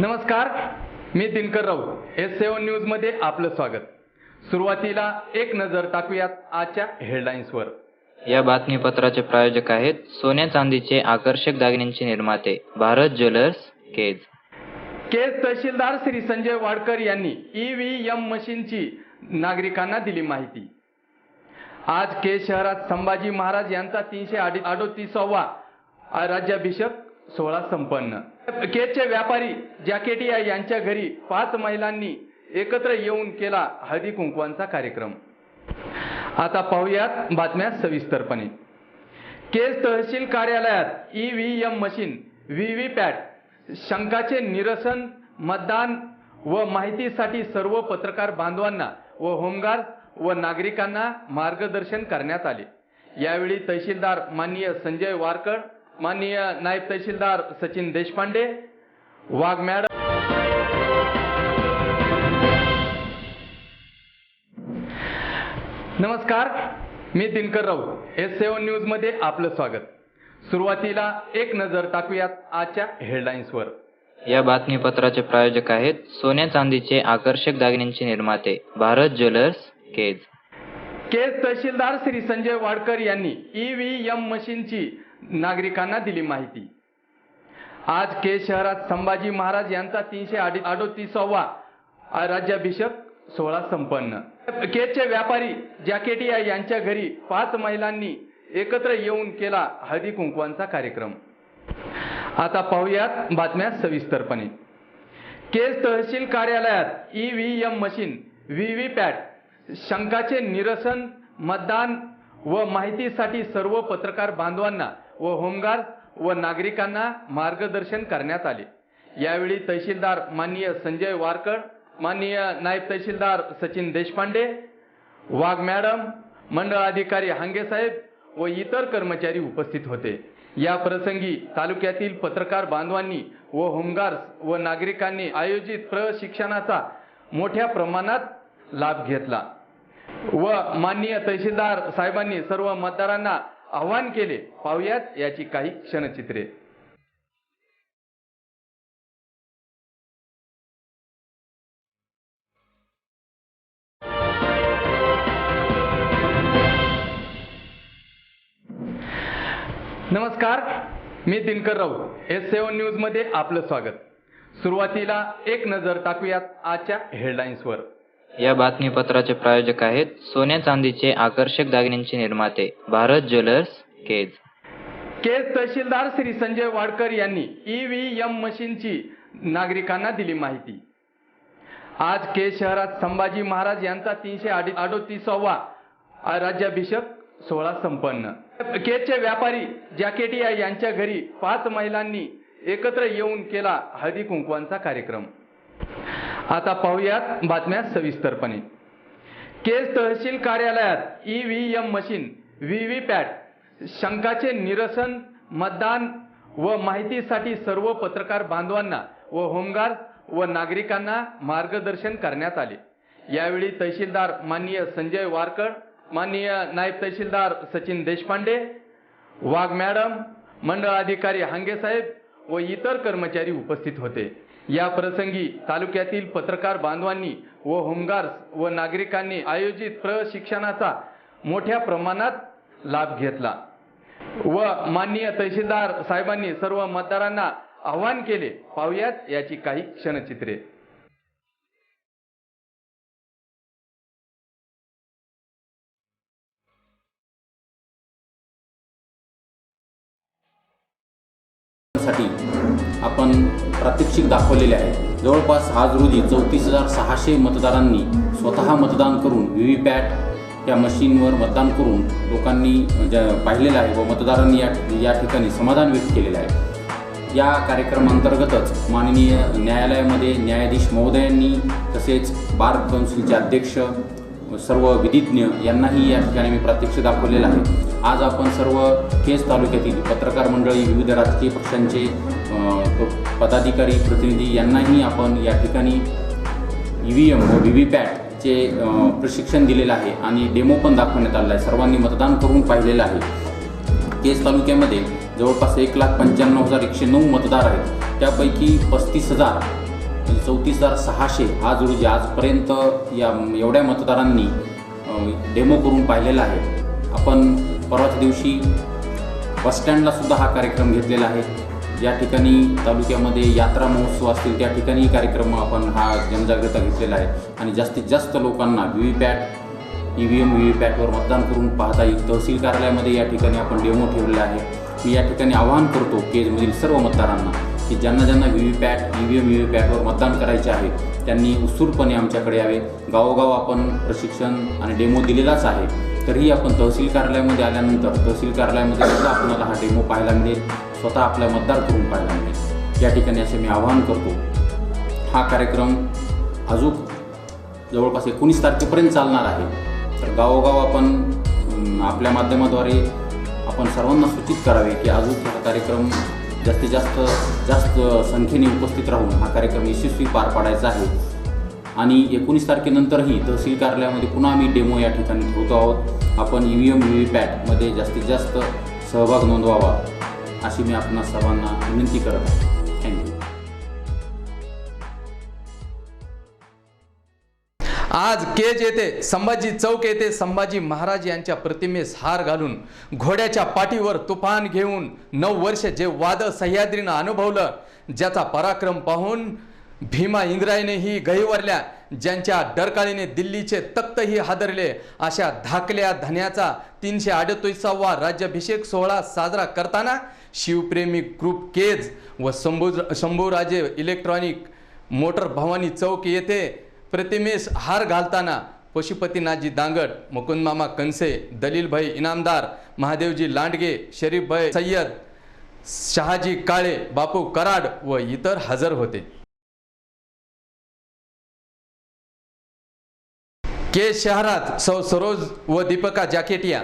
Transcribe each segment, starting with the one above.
नमस्कार मी Dinkar Raut. S seven न्यूजमध्ये आपलं स्वागत. सुरुवातीला एक नजर टाकूयात आजच्या हेडलाईन्सवर या बातमीपत्राचे प्रायोजक आहेत सोन्या चांदीचे आकर्षक दागिन्यांचे निर्माते भारत ज्वेलर्स केज. केस तहसीलदार श्री संजय वाडकर यांनी ईव्हीएम मशीनची नागरिकांना दिली माहिती. आज केस शहरात संभाजी महाराज यांचा तीनशे अडोतीसावा राज्याभिषेक सोहळा संपन्न. केसचे व्यापारी जॅकेटिया यांच्या घरी पाच महिलांनी एकत्र येऊन केला हळदी कुंकवांचा कार्यक्रम. आता पाहूयात बातम्या सविस्तरपणे. केस तहसील कार्यालयात ईव्हीएम मशीन व्हीव्हीपॅट शंकाचे निरसन मतदान व माहितीसाठी सर्व पत्रकार बांधवांना व होमगार्ड व नागरिकांना मार्गदर्शन करण्यात आले. यावेळी तहसीलदार माननीय संजय वारकर माननीय नायब तहसीलदार सचिन देशपांडे वाघ मॅडम. नमस्कार मी दिनकर राऊत. एस सेवन न्यूजमध्ये आपलं स्वागत. सुरुवातीला एक नजर टाकूयात आजच्या हेडलाईन्सवर या बातमीपत्राचे प्रायोजक आहेत सोन्या चांदीचे आकर्षक दागिन्यांचे निर्माते भारत ज्वेलर्स केज. केस तहसीलदार श्री संजय वाडकर यांनी ईव्हीएम मशीनची नागरिकांना दिली माहिती. आज केस शहरात संभाजी महाराज यांचा तीनशे अडोतीसावा राज्याभिषेक सोहळा संपन्न. केसचे व्यापारी जॅकेटिया यांच्या घरी पाच महिलांनी एकत्र येऊन केला हळदी कुंकवांचा कार्यक्रम. आता पाहूयात बातम्या सविस्तरपणे. केस तहसील कार्यालयात E V M machine V V PAT शंकाचे निरसन मतदान व माहितीसाठी सर्व पत्रकार बांधवांना व होमगार्ड व नागरिकांना मार्गदर्शन करण्यात आले. यावेळी तहसीलदार माननीय संजय वारकर माननीय नायब तहसीलदार सचिन देशपांडे वाघ मॅडम मंडळ अधिकारी हांगे साहेब व इतर कर्मचारी उपस्थित होते. या प्रसंगी तालुक्यातील पत्रकार बांधवांनी व होमगार्ड्स व नागरिकांनी आयोजित प्रशिक्षणाचा मोठ्या प्रमाणात लाभ घेतला. व माननीय तहसीलदार साहेबांनी सर्व मतदारांना आवाहन केले. पाहुयात याची काही क्षणचित्रे. नमस्कार मी दिनकर राऊत. एस सेवन न्यूजमध्ये आपलं स्वागत. सुरुवातीला एक नजर टाकूयात आजच्या हेडलाईन्सवर या बातमीपत्राचे प्रायोजक आहेत सोन्या चांदीचे आकर्षक दागिन्यांचे निर्माते भारत ज्वेलर्स केज. केज तहसीलदार श्री संजय वाडकर यांनी ईव्हीएम मशीनची नागरिकांना दिली माहिती. आज केज शहरात संभाजी महाराज यांचा तीनशे अडोतीसावा राज्याभिषेक सोहळा संपन्न. केजचे व्यापारी जॅकेटिया यांच्या घरी पाच महिलांनी एकत्र येऊन केला हळदी कुंकवांचा कार्यक्रम. आता पाहूयात बातम्या सविस्तरपणे. केस तहसील कार्यालयात ईव्हीएम मशीन व्हीव्हीपॅट शंकाचे निरसन मतदान व माहितीसाठी सर्व पत्रकार बांधवांना व होमगार्ड व नागरिकांना मार्गदर्शन करण्यात आले. यावेळी तहसीलदार माननीय संजय वारकर माननीय नायब तहसीलदार सचिन देशपांडे वाघ मॅडम मंडळ अधिकारी हांगे साहेब व इतर कर्मचारी उपस्थित होते. या प्रसंगी तालुक्यातील पत्रकार बांधवांनी व होमगार्स व नागरिकांनी आयोजित प्रशिक्षणाचा मोठ्या प्रमाणात लाभ घेतला. व माननीय तहसीलदार साहेबांनी सर्व मतदारांना आवाहन केले पाहुयात याची काही क्षणचित्रे. साठी आपण प्रात्यक्षिक दाखवलेले आहे. जवळपास आज रोजी चौतीस हजार सहाशे मतदारांनी स्वतः मतदान करून व्ही व्ही पॅट या मशीनवर मतदान करून लोकांनी ज पाहिलेलं आहे व मतदारांनी या या ठिकाणी समाधान व्यक्त केलेलं आहे. या कार्यक्रमांतर्गतच माननीय न्यायालयामध्ये न्यायाधीश महोदयांनी तसेच बार कौन्सिलचे अध्यक्ष सर्व विधिज्ञ यांनाही या ठिकाणी मी प्रात्यक्ष दाखवलेलं आहे. आज आपण सर्व केस तालुक्यातील पत्रकार मंडळी विविध राजकीय पक्षांचे पदाधिकारी प्रतिनिधी यांनाही आपण या ठिकाणी ई व्ही एम व व्ही व्ही पॅटचे प्रशिक्षण दिलेलं आहे आणि डेमो पण दाखवण्यात आलेला आहे. सर्वांनी मतदान करून पाहिलेलं आहे. केस तालुक्यामध्ये जवळपास एक लाख पंच्याण्णव हजार एकशे नऊ मतदार आहेत. त्यापैकी पस्तीस हजार चौतीस हजार सहाशे आज रोजी आजपर्यंत या एवढ्या मतदारांनी डेमो करून पाहिलेला आहे. आपण परवाच्या दिवशी बसस्टँडला सुद्धा हा कार्यक्रम घेतलेला आहे. या ठिकाणी तालुक्यामध्ये यात्रा महोत्सव असतील त्या ठिकाणी कार्यक्रम आपण हा जनजागृता घेतलेला आहे. आणि जास्तीत जास्त लोकांना V V PAT E V M V V पॅटवर मतदान करून पाहता येईल. तहसील कार्यालयामध्ये या ठिकाणी आपण डेमो ठेवलेला आहे. मी या ठिकाणी आवाहन करतो केजमधील सर्व मतदारांना की ज्यांना ज्यांना V V PAT E V M V V पॅटवर मतदान करायचे आहे त्यांनी उत्सुकपणे आमच्याकडे यावे. गावोगाव आपण प्रशिक्षण आणि डेमो दिलेलाच आहे. तरीही आपण तहसील कार्यालयामध्ये आल्यानंतर तहसील कार्यालयामध्ये सुद्धा आपल्याला हा डेमो पाहायला मिळेल. स्वतः आपल्या मतदार करून पाहायला मिळेल. या ठिकाणी असे मी आवाहन करतो. हा कार्यक्रम अजून जवळपास एकोणीस तारखेपर्यंत चालणार आहे. तर गावोगाव आपण आपल्या माध्यमाद्वारे आपण सर्वांना सूचित करावे की अजून हा कार्यक्रम जास्तीत जास्त जास्त संख्येने उपस्थित राहून हा कार्यक्रम यशस्वी पार पाडायचा आहे. आणि एकोणीस तारखेनंतरही तहसील कार्यालयामध्ये पुन्हा आम्ही डेमो या ठिकाणी ठेवतो आहोत. आपण E V M V V पॅटमध्ये जास्तीत जास्त सहभाग नोंदवावा अशी मी आपणा सर्वांना विनंती करत आहे. आज केज येथे संभाजी चौक येथे संभाजी महाराज यांच्या प्रतिमेस हार घालून घोड्याच्या पाठीवर तुफान घेऊन नऊ वर्ष जे वाद सह्याद्रीनं अनुभवलं ज्याचा पराक्रम पाहून भीमा इंद्रायनेही गहिवरल्या ज्यांच्या डरकाळीने दिल्लीचे तख्तही हादरले अशा धाकल्या धन्याचा तीनशे अडतीसावा राज्याभिषेक सोहळा साजरा करताना शिवप्रेमी ग्रुप केज व शंभू शंभूराजे इलेक्ट्रॉनिक मोटर भवानी चौक येथे प्रतिमेस हार घालताना पशुपतीनाथजी दांगड मुकुंदमामा कंसे दलीलभाई इनामदार महादेवजी लांडगे शरीफभाई सय्यद शहाजी काळे बापू कराड व इतर हजर होते. के शहरात सौ सरोज व दीपका जाकेटिया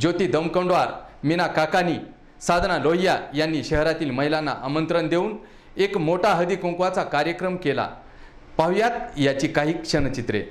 ज्योती दमकोंडवार मीना काकानी साधना लोहिया यांनी शहरातील महिलांना आमंत्रण देऊन एक मोठा हदी कुंकवाचा कार्यक्रम केला. पाहुयात याची काही क्षणचित्रे.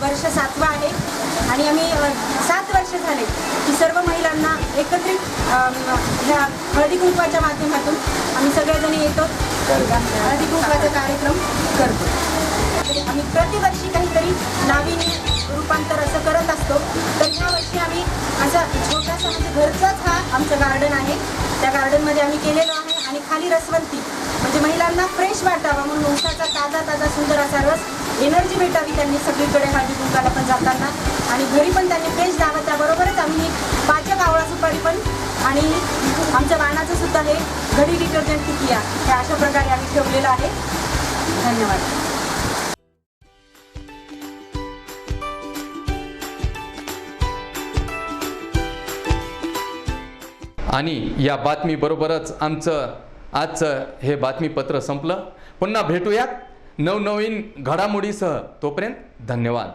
वर्ष सातवा आहे. आणि आम्ही सात वर्ष झाले की सर्व महिलांना एकत्रित ह्या हळदी कुंकवाच्या माध्यमातून आम्ही सगळेजणी येतो. हळदी कुंकवाचा कार्यक्रम करतो. आम्ही प्रतिवर्षी काहीतरी नाविन्य रूपांतर असं करत असतो. तर ह्या वर्षी आम्ही असा छोटासा म्हणजे घरचाच हा आमचं गार्डन आहे. त्या गार्डनमध्ये आम्ही केलेलो आहे आणि खाली रसवंती. म्हणजे महिलांना फ्रेश वाटावा म्हणून उसाचा ताजा ताजा सुंदर असा रस एनर्जी भेटावी त्यांनी सगळीकडे हळदी कुंकाला पण जाताना. आणि घरी पण त्यांनी फ्रेश द्यावं त्याबरोबरच आम्ही पाचक आवळा सुपारी पण आणि आमच्या वाणाचं सुद्धा हे घडी डिटर्जंट टिकिया हे अशा प्रकारे आम्ही ठेवलेलं आहे. धन्यवाद. आणि या बातमीबरोबरच आमचं आजचं हे बातमीपत्र संपलं. पुन्हा भेटूयात. नवनवीन घडामोडीसह तोपर्यंत धन्यवाद.